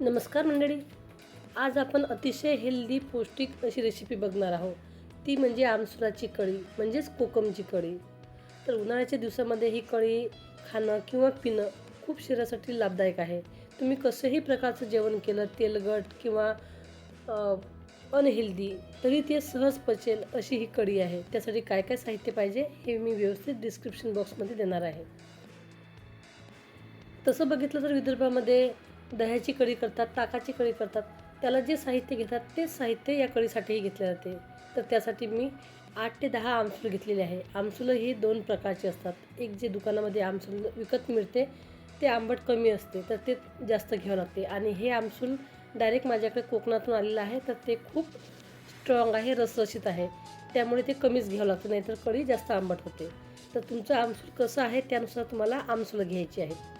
नमस्कार मंडळी. आज आपण अतिशय हेल्दी पौष्टिक अशी रेसिपी बघणार आहोत. ती म्हणजे आमसुराची कढी म्हणजेच कोकमची कढी. तर उन्हाळ्याच्या दिवसामध्ये ही कढी खाणं किंवा पिणं खूप शरीरासाठी लाभदायक आहे. तुम्ही कसंही प्रकारचं जेवण केलं तेलगट किंवा अनहेल्दी तरी ते सहज पचेल अशी ही कढी आहे. त्यासाठी काय काय साहित्य पाहिजे हे मी व्यवस्थित डिस्क्रिप्शन बॉक्समध्ये देणार आहे. तसं बघितलं तर विदर्भामध्ये दह्याची कढी करतात ताकाची कढी करतात त्याला जे साहित्य घेतात तेच साहित्य या कढीसाठीही घेतले जाते. तर त्यासाठी मी आठ ते दहा आमसूल घेतलेले आहे. आमसुलं ही दोन प्रकारचे असतात. एक जे दुकानामध्ये आमसूल विकत मिळते ते आंबट कमी असते तर ते जास्त घ्यावं लागते. आणि हे आमसूल डायरेक्ट माझ्याकडे कोकणातून आलेलं आहे तर ते खूप स्ट्रॉंग आहे रसरशीत आहे. त्यामुळे ते कमीच घ्यावं लागतं नाहीतर कढी जास्त आंबट होते. तर तुमचं आमसूल कसं आहे त्यानुसार तुम्हाला आमसुलं घ्यायची आहेत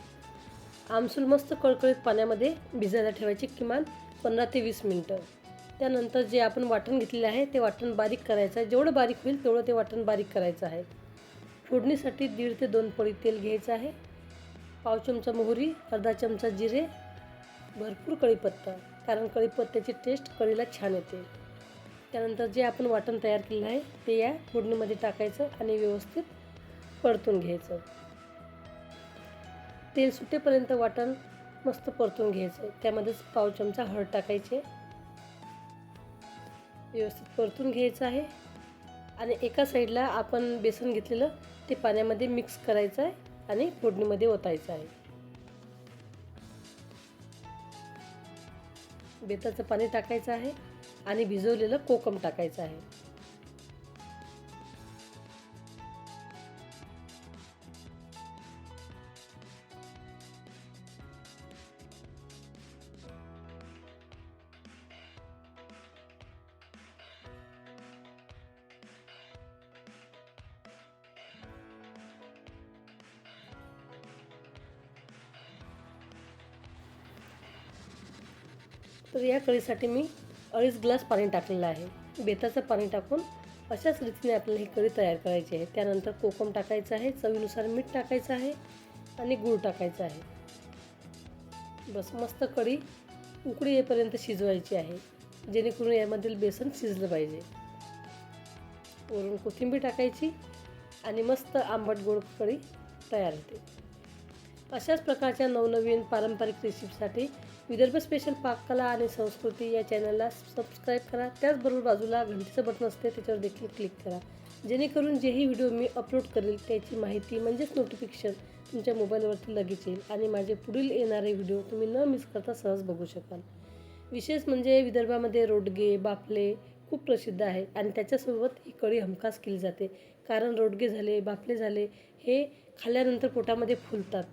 आमसूल मस्त कळकळीत पाण्यामध्ये भिजायला ठेवायचे किमान पंधरा ते वीस मिनटं. त्यानंतर जे आपण वाटण घेतलेलं आहे ते वाटण बारीक करायचं आहे. जेवढं बारीक होईल तेवढं ते वाटण बारीक करायचं आहे. फोडणीसाठी दीड ते दोन पळी तेल घ्यायचं आहे. पाव चमचा मोहरी अर्धा चमचा जिरे भरपूर कढीपत्ता कारण कढीपत्त्याची टेस्ट कळीला छान येते. त्यानंतर जे आपण वाटण तयार केलेलं आहे ते या फोडणीमध्ये टाकायचं आणि व्यवस्थित परतून घ्यायचं. तेल सुटेपर्यंत वाटण मस्त परतून घ्यायचं. त्यामध्येच पाव चमचा हळद टाकायचे. व्यवस्थित परतून घ्यायचं आहे. आणि एका साईडला आपण बेसन घेतलेलं ते पाण्यामध्ये मिक्स करायचं आहे आणि फोडणीमध्ये ओतायचं आहे. बेताचं पाणी टाकायचं आहे आणि भिजवलेलं कोकम टाकायचं आहे. तर या कढीसाठी मी अडीच ग्लास पाणी टाकलेलं आहे. बेताचं पाणी टाकून अशाच रीतीने आपल्याला ही कढी तयार करायची आहे. त्यानंतर कोकम टाकायचं आहे चवीनुसार मीठ टाकायचं आहे आणि गूळ टाकायचं आहे. बस मस्त कढी उकळी येईपर्यंत शिजवायची आहे. जेणेकरून यामधील बेसन शिजलं पाहिजे. वरून कोथिंबीर टाकायची आणि मस्त आंबट गोड कढी तयार होते. अशाच प्रकारच्या नवनवीन पारंपरिक रेसिपीसाठी विदर्भ स्पेशल पाककला आणि संस्कृती या चॅनलला सबस्क्राईब करा. त्याचबरोबर बाजूला घंटीचं बटन असते त्याच्यावर देखील क्लिक करा. जेणेकरून जेही व्हिडिओ मी अपलोड करेल त्याची माहिती म्हणजेच नोटिफिकेशन तुमच्या मोबाईलवरती लगेच येईल आणि माझे पुढील येणारे व्हिडिओ तुम्ही न मिस करता सहज बघू शकाल. विशेष म्हणजे विदर्भामध्ये रोडगे बाफले खूप प्रसिद्ध आहे आणि त्याच्यासोबत ही कळी हमखास केली जाते. कारण रोडगे झाले बाफले झाले हे खाल्ल्यानंतर पोटामध्ये फुलतात.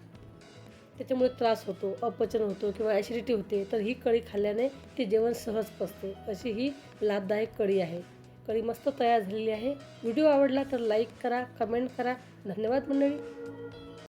त्याच्यामुळे त्रास होतो अपचन होतो किंवा ॲसिडिटी होते तर ही कढी खाल्ल्याने ते जेवण सहज पचते. अशी ही लाभदायक कढी आहे. कढी मस्त तयार झालेली आहे. व्हिडिओ आवडला तर लाईक करा कमेंट करा. धन्यवाद मंडळी.